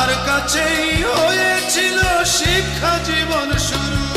তার কাছেই হয়েছিল শিক্ষা জীবন শুরু।